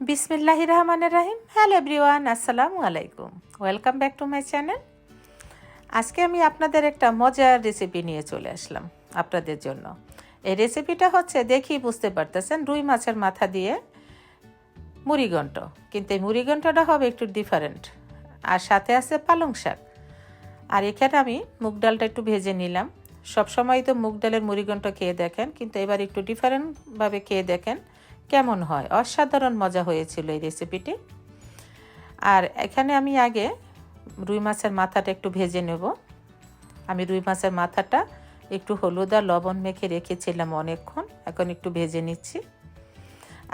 বিসমিল্লাহ রহমানের রাহিম hello everyone, আসসালামু আলাইকুম। Welcome back to my channel. আজকে আমি আপনাদের একটা মজার রেসিপি নিয়ে চলে আসলাম আপনাদের জন্য। এই রেসিপিটা হচ্ছে দেখি বুঝতে পারতেছেন, রুই মাছের মাথা দিয়ে মুড়িঘণ্ট কিন্তু এই মুড়িঘণ্টটা হবে একটু ডিফারেন্ট আর সাথে আছে পালং শাক। আর এখানে আমি মুগ ডালটা একটু ভেজে নিলাম। সবসময় তো মুগ ডালের মুড়িঘণ্ট খেয়ে দেখেন, কিন্তু এবার একটু ডিফারেন্টভাবে খেয়ে দেখেন। কেমন হয়? অসাধারণ মজা হয়েছিল এই রেসিপিটি আর এখানে আমি আগে রুই মাছের মাথাটা একটু ভেজে নেব। আমি রুই মাছের মাথাটা একটু হলুদ আর লবণ মেখে রেখেছিলাম অনেকক্ষণ, এখন একটু ভেজে নিচ্ছি।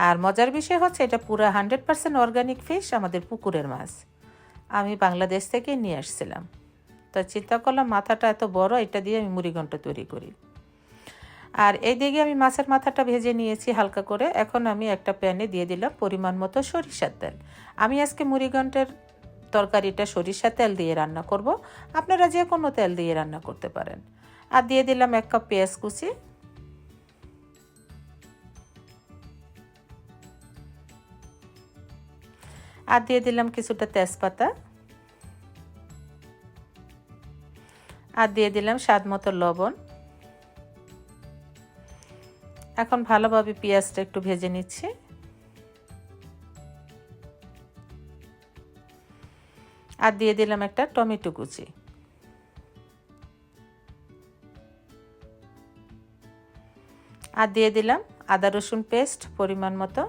আর মজার বিষয় হচ্ছে, এটা পুরো হান্ড্রেড পার্সেন্ট অর্গানিক ফিশ আমাদের পুকুরের মাছ। আমি বাংলাদেশ থেকে নিয়ে আসছিলাম। তা চিন্তা করলাম মাথাটা এত বড়, এটা দিয়ে আমি মুড়িঘণ্ট তৈরি করি। আর এই দিকে আমি মাছের মাথাটা ভেজে নিয়েছি হালকা করে। এখন আমি একটা প্যানে দিয়ে দিলাম পরিমাণ মতো সরিষার তেল। আমি আজকে মুড়িঘণ্টের তরকারিটা সরিষার তেল দিয়ে রান্না করব। আপনারা যে কোনো তেল দিয়ে রান্না করতে পারেন। আর দিয়ে দিলাম এক কাপ পেঁয়াজ কুচি। আর দিয়ে দিলাম কিছুটা তেজপাতা। আর দিয়ে দিলাম স্বাদ মতো লবণ। এখন ভালোভাবে পেঁয়াজটা একটু ভেজে নিচ্ছি। আর দিয়ে দিলাম একটা টমেটো কুচি। আর দিয়ে দিলাম আদা রসুন পেস্ট পরিমাণ মতো।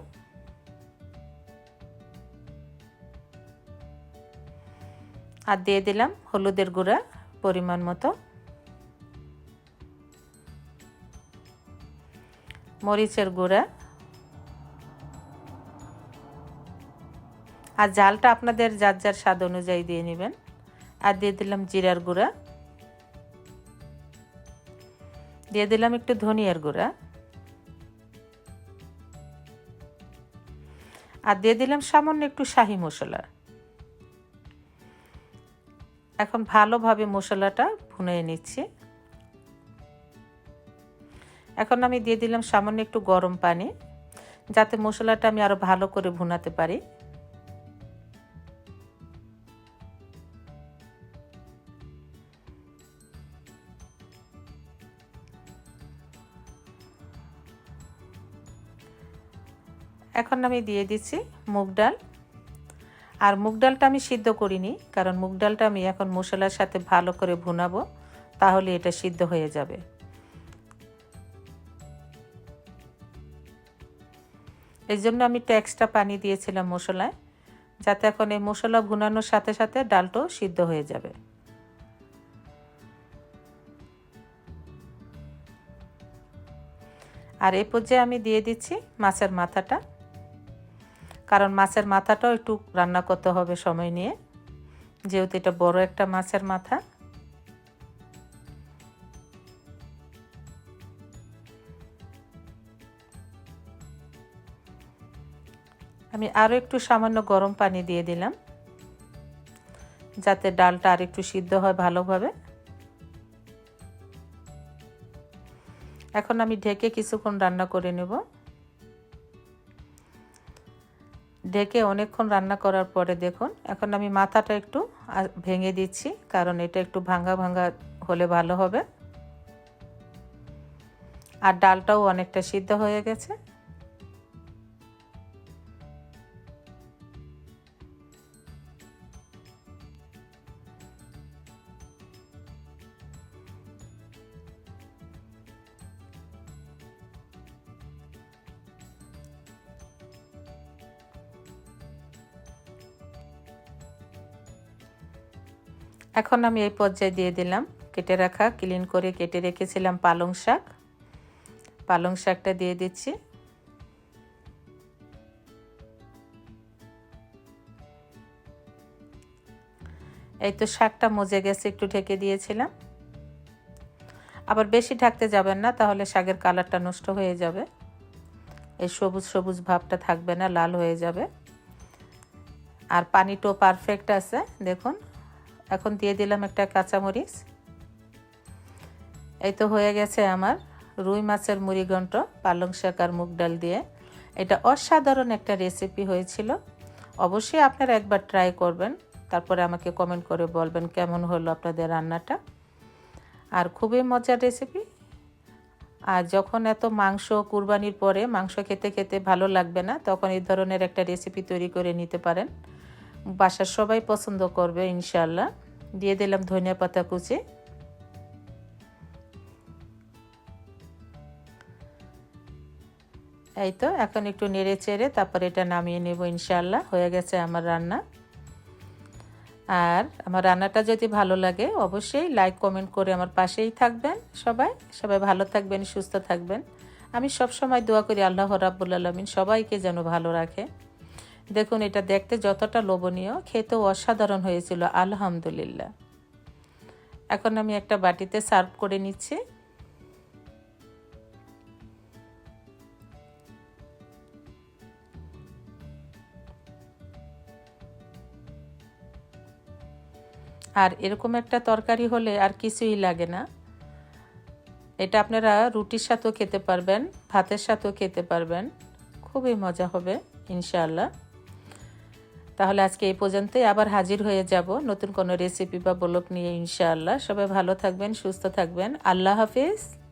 আর দিয়ে দিলাম হলুদের গুঁড়া পরিমাণ মতো। মরিচের গুঁড়া। আর জালটা আপনাদের যার যার স্বাদ অনুযায়ী দিয়ে নেবেন। আর দিয়ে দিলাম জিরার গুঁড়া। দিয়ে দিলাম একটু ধনিয়ার গুঁড়া। আর দিয়ে দিলাম সামান্য একটু শাহি মশলা। এখন ভালোভাবে মশলাটা ভুনে নিচ্ছি। এখন আমি দিয়ে দিলাম সামান্য একটু গরম পানি, যাতে মশলাটা আমি আরও ভালো করে ভুনাতে পারি। এখন আমি দিয়ে দিচ্ছি মুগ ডাল। আর মুগ ডালটা আমি সিদ্ধ করিনি, কারণ মুগ ডালটা আমি এখন মশলার সাথে ভালো করে ভুনাবো, তাহলে এটা সিদ্ধ হয়ে যাবে। এই জন্য আমি একটু এক্সট্রা পানি দিয়েছিলাম মশলায়, যাতে এখন এই মশলা ভুনানোর সাথে সাথে ডালটাও সিদ্ধ হয়ে যাবে। আর এই পর্যায়ে আমি দিয়ে দিচ্ছি মাছের মাথাটা, কারণ মাছের মাথাটাও একটু রান্না করতে হবে সময় নিয়ে, যেহেতু এটা বড় একটা মাছের মাথা। আমি আরও একটু সামান্য গরম পানি দিয়ে দিলাম, যাতে ডালটা আর একটু সিদ্ধ হয় ভালোভাবে। এখন আমি ঢেকে কিছুক্ষণ রান্না করে নেব। ঢেকে অনেকক্ষণ রান্না করার পরে দেখুন, এখন আমি মাথাটা একটু ভেঙে দিচ্ছি, কারণ এটা একটু ভাঙ্গা ভাঙ্গা হলে ভালো হবে। আর ডালটাও অনেকটা সিদ্ধ হয়ে গেছে। এখন আমি এই পর্যায়ে দিয়ে দিলাম। কেটে রাখা ক্লিন করে কেটে রেখেছিলাম পালং শাক। পালং শাকটা দিয়ে দিচ্ছি। এই তো শাকটা মজে গেছে, একটু ঢেকে দিয়েছিলাম। আবার বেশি ঢাকতে যাবেন না, তাহলে শাকের কালারটা নষ্ট হয়ে যাবে। এই সবুজ সবুজ ভাবটা থাকবে না, লাল হয়ে যাবে। আর পানিটাও পারফেক্ট আছে, দেখুন। এখন দিয়ে দিলাম একটা কাঁচামরিচ। এই তো হয়ে গেছে আমার রুই মাছের মুড়িঘণ্ট পালং শাক আর মুগ ডাল দিয়ে। এটা অসাধারণ একটা রেসিপি হয়েছিল। অবশ্যই আপনারা একবার ট্রাই করবেন। তারপরে আমাকে কমেন্ট করে বলবেন কেমন হলো আপনাদের রান্নাটা। আর খুবই মজার রেসিপি আর যখন এত মাংস কুরবানির পরে মাংস খেতে খেতে ভালো লাগবে না, তখন এই ধরনের একটা রেসিপি তৈরি করে নিতে পারেন। বাসার সবাই পছন্দ করবে ইনশাল্লাহ দিয়ে দিলাম ধনিয়া পাতা কুচি। এই তো, এখন একটু নেড়ে চেড়ে তারপরে এটা নামিয়ে নেব ইনশাল্লাহ হয়ে গেছে আমার রান্না। আর আমার রান্নাটা যদি ভালো লাগে অবশ্যই লাইক কমেন্ট করে আমার পাশেই থাকবেন সবাই। সবাই ভালো থাকবেন, সুস্থ থাকবেন। আমি সব সময় দোয়া করি আল্লাহ রাব্বুল আলমিন সবাইকে যেন ভালো রাখে। দেখুন, এটা দেখতে যতটা লোভনীয়, খেতেও অসাধারণ হয়েছিল, আলহামদুলিল্লাহ। এখন আমি একটা বাটিতে সার্ভ করে নিচ্ছি। আর এরকম একটা তরকারি হলে আর কিছুই লাগে না। এটা আপনারা রুটির সাথেও খেতে পারবেন, ভাতের সাথেও খেতে পারবেন। খুবই মজা হবে, ইনশাআল্লাহ। তাহলে আজকে এই পর্যন্তই। আবার হাজির হয়ে যাব নতুন কোনো রেসিপি বা বলক নিয়ে ইনশাআল্লাহ। সবাই ভালো থাকবেন, সুস্থ থাকবেন। আল্লাহ হাফিজ।